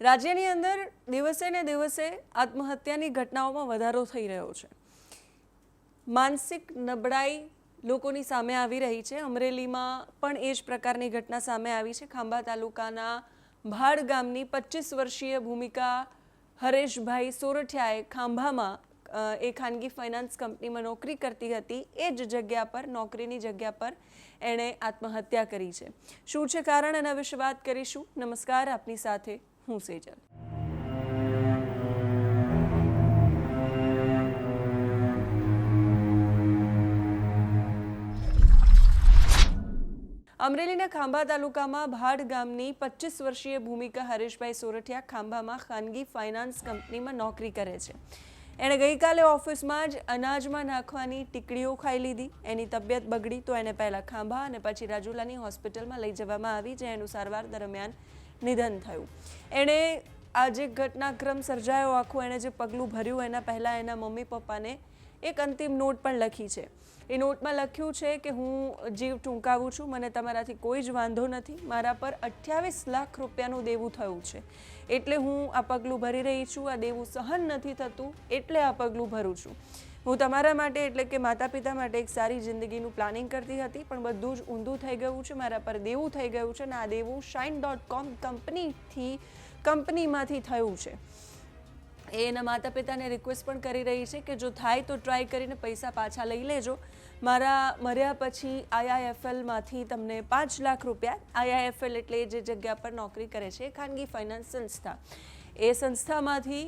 રાજ્યની અંદર દિવસે ને દિવસે આત્મહત્યાની ઘટનાઓમાં વધારો થઈ રહ્યો છે. માનસિક નબળાઈ લોકોની સામે આવી રહી છે. અમરેલીમાં પણ એ જ પ્રકારની ઘટના સામે આવી છે. ખાંભા તાલુકાના ભાડ ગામની પચીસ વર્ષીય ભૂમિકા હરેશભાઈ સોરઠિયાએ ખાંભામાં એ ખાનગી ફાઇનાન્સ કંપનીમાં નોકરી કરતી હતી. એ જ જગ્યા પર, નોકરીની જગ્યા પર એણે આત્મહત્યા કરી છે. શું છે કારણ? એના વિશે વાત કરીશું. નમસ્કાર. આપની સાથે હું સેજલ. અમરેલીના ખાંભા તાલુકામાં ભાડ ગામની પચીસ વર્ષીય ભૂમિકા હરેશભાઈ સોરઠિયા ખાંભામાં ખાનગી ફાઇનાન્સ કંપનીમાં નોકરી કરે છે. એણે ગઈકાલે ઓફિસમાં જ અનાજમાં નાખવાની ટીકડીઓ ખાઈ લીધી. એની તબિયત બગડી તો એને પહેલાં ખાંભા અને પછી રાજુલાની હોસ્પિટલમાં લઈ જવામાં આવી, જે એનું સારવાર દરમિયાન નિધન થયું. એણે આ જે ઘટનાક્રમ સર્જાયો આખું, એણે જે પગલું ભર્યું, એના પહેલાં એના મમ્મી પપ્પાને એક અંતિમ નોટ પણ લખી છે. એ નોટમાં લખ્યું છે કે હું જીવ ટૂંકાવું છું, મને તમારાથી કોઈ જ વાંધો નથી, મારા પર અઠ્યાવીસ લાખ રૂપિયાનું દેવું થયું છે. એટલે હું આ પગલું ભરી રહી છું, આ દેવું સહન નથી થતું, એટલે આ પગલું ભરું છું. હું તમારા માટે એટલે કે માતા પિતા માટે એક સારી જિંદગીનું પ્લાનિંગ કરતી હતી, પણ બધું જ ઊંધું થઈ ગયું છે, મારા પર દેવું થઈ ગયું છે અને આ દેવું શાઇન ડોટ કોમ કંપનીથી, કંપનીમાંથી થયું છે. એ એના માતા પિતાને રિક્વેસ્ટ પણ કરી રહી છે કે જો થાય તો ટ્રાય કરીને પૈસા પાછા લઈ લેજો. મારા મર્યા પછી આઈઆઈએફએલમાંથી તમને પાંચ લાખ રૂપિયા આઈઆઈએફએલ એટલે જે જગ્યા પર નોકરી કરે છે ખાનગી ફાઇનાન્સ સંસ્થા. એ સંસ્થામાંથી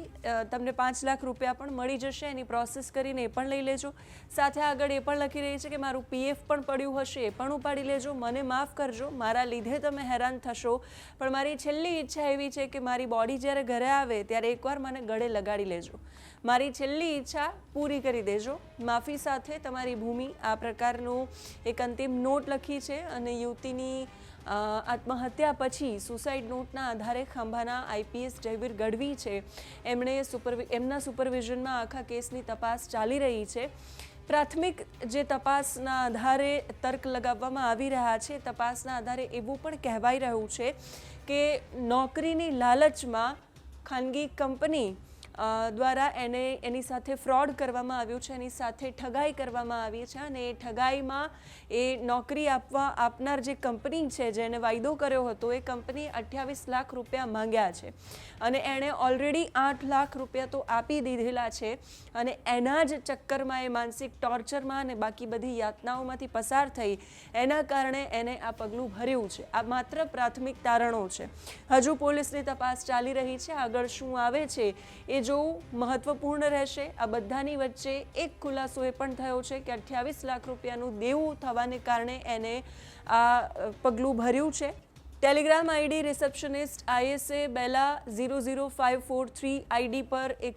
તમને પાંચ લાખ રૂપિયા પણ મળી જશે. એની પ્રોસેસ કરીને એ પણ લઈ લેજો. સાથે આગળ એ પણ લખી રહી છે કે મારું પીએફ પણ પડ્યું હશે, એ પણ ઉપાડી લેજો. મને માફ કરજો. મારા લીધે તમે હેરાન થશો. પણ મારી છેલ્લી ઈચ્છા એવી છે કે મારી બોડી જ્યારે ઘરે આવે, ત્યારે એકવાર મને ગળે લગાડી લેજો. મારી છેલ્લી ઈચ્છા પૂરી કરી દેજો. માફી સાથે તમારી ભૂમિ આ પ્રકારનું એક અંતિમ નોટ લખી છે અને યુવતીની આત્મહત્યા પછી સુસાઇડ નોટના આધારે ખાંભાના આઈપીએસ જયવીર ગઢવી છે. એમણે સુપરવિ, એમના સુપરવિઝનમાં આખા કેસની તપાસ ચાલી રહી છે. પ્રાથમિક જે તપાસના આધારે તર્ક લગાવવામાં આવી રહ્યા છે, તપાસના આધારે એવું પણ કહેવાઈ રહ્યું છે કે નોકરીની લાલચમાં ખાનગી કંપની દ્વારા એને એની સાથે ફ્રોડ કરવામાં આવ્યું છે, એની સાથે ઠગાઈ કરવામાં આવી છે અને એ ઠગાઈમાં એ નોકરી આપવા, આપનાર જે કંપની છે, જેને વાયદો કર્યો હતો, એ કંપની અઠ્યાવીસ લાખ રૂપિયા માંગ્યા છે. અને એણે ઓલરેડી આઠ લાખ રૂપિયા તો આપી દીધેલા છે અને એના જ ચક્કરમાં એ માનસિક ટોર્ચરમાં અને બાકી બધી યાતનાઓમાંથી પસાર થઈ, એના કારણે એને આ પગલું ભર્યું છે. આ માત્ર પ્રાથમિક તારણો છે. હજુ પોલીસની તપાસ ચાલી રહી છે. આગળ શું આવે છે એ જોવું મહત્વપૂર્ણ રહેશે. આ બધાની વચ્ચે એક ખુલાસો એ પણ થયો છે કે અઠ્યાવીસ લાખ રૂપિયાનું દેવું થવાને કારણે એને આ પગલું ભર્યું છે. Telegram ID receptionist I S A Bela zero zero five four three ID પર એ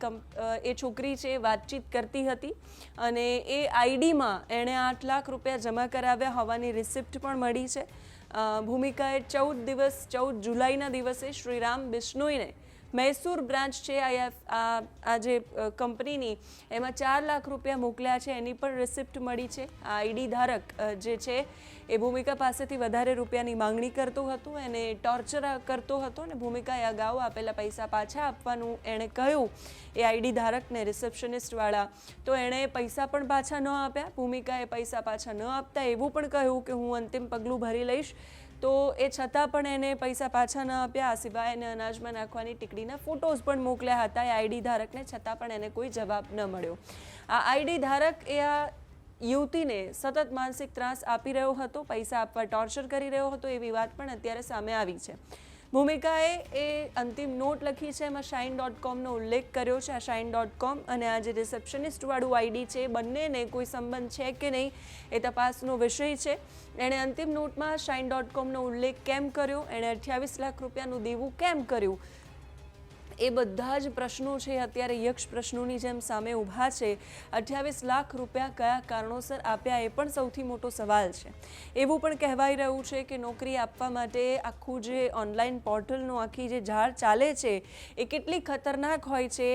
એ છોકરી છે, વાતચીત કરતી હતી. અને એ આઈડીમાં એણે આઠ લાખ રૂપિયા જમા કરાવ્યા હોવાની રિસિપ્ટ પણ મળી છે. ભૂમિકાએ ચૌદ દિવસ, ચૌદ જુલાઈના દિવસે શ્રીરામ બિશ્નોઈને મૈસૂર બ્રાન્ચ છે આ જે કંપનીની, એમાં ચાર લાખ રૂપિયા મોકલ્યા છે. એની પણ રિસિપ્ટ મળી છે. આ આઈડી ધારક જે છે, એ ભૂમિકા પાસેથી વધારે રૂપિયાની માંગણી કરતો હતો એને ટોર્ચર કરતો હતો અને ભૂમિકાએ અગાઉ આપેલા પૈસા પાછા આપવાનું એણે કહ્યું. એ આઈડી ધારકને રિસેપ્શનિસ્ટવાળા તો એણે પૈસા પણ પાછા ન આપ્યા. ભૂમિકાએ પૈસા પાછા ન આપતા. એવું પણ કહ્યું કે હું અંતિમ પગલું ભરી લઈશ. તો એ છતાં પણ એને પૈસા પાછા ન આપ્યા. સિવાય એને અનાજમાં નાખવાની ટીકડીના ફોટોઝ પણ મોકલ્યા હતા. એ આઈડી ધારકને છતાં પણ એને કોઈ જવાબ ન મળ્યો. આ આઈડી ધારક એ આ યુવતીને સતત માનસિક ત્રાસ આપી રહ્યો હતો, પૈસા આપવા ટોર્ચર કરી રહ્યો હતો એવી વાત પણ અત્યારે સામે આવી છે. ભૂમિકાએ એ અંતિમ નોટ લખી છે. એમાં શાઇન ડોટ કોમનો ઉલ્લેખ કર્યો છે. આ શાઇન ડોટ કોમ અને આ જે રિસેપ્શનિસ્ટવાળું આઈડી છે બંનેને કોઈ સંબંધ છે કે નહીં એ તપાસનો વિષય છે. એણે અંતિમ નોટમાં શાઇન ડોટ કોમનો ઉલ્લેખ કેમ કર્યો? એણે અઠ્યાવીસ લાખ રૂપિયાનું દેવું કેમ કર્યું? એ બધા જ પ્રશ્નો છે. અત્યારે યક્ષ પ્રશ્નોની જેમ સામે ઊભા છે. અઠ્યાવીસ લાખ રૂપિયા કયા કારણોસર આપ્યા એ પણ સૌથી મોટો સવાલ છે. એવું પણ કહેવાઈ રહ્યું છે કે નોકરી આપવા માટે આખું જે ઓનલાઈન પોર્ટલનું આખી જે ઝાડ ચાલે છે, એ કેટલી ખતરનાક હોય છે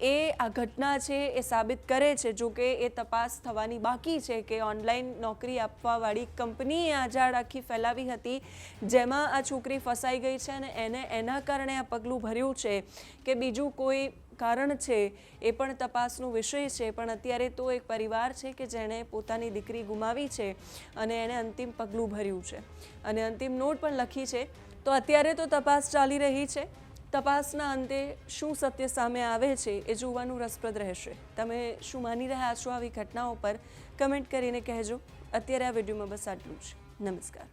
એ આ ઘટના છે એ સાબિત કરે છે, જો કે એ તપાસ થવાની બાકી છે કે ઓનલાઈન નોકરી આપવાવાળી કંપનીએ આ જાળ આખી ફેલાવી હતી, જેમાં આ છોકરી ફસાઈ ગઈ છે અને એને એના કારણે આ પગલું ભર્યું છે. કે બીજું કોઈ કારણ છે એ પણ તપાસનો વિષય છે, પણ અત્યારે તો એક પરિવાર છે કે જેણે પોતાની દીકરી ગુમાવી છે અને એણે અંતિમ પગલું ભર્યું છે. અને અંતિમ નોટ પણ લખી છે. તો અત્યારે તો તપાસ ચાલી રહી છે. તપાસના અંતે શું સત્ય સામે આવે છે એ જોવાનું રસપ્રદ રહેશે. તમે શું માની રહ્યા છો આવી ઘટનાઓ પર? કમેન્ટ કરીને કહેજો. અત્યારે આ વિડીયોમાં બસ આટલું જ. નમસ્કાર.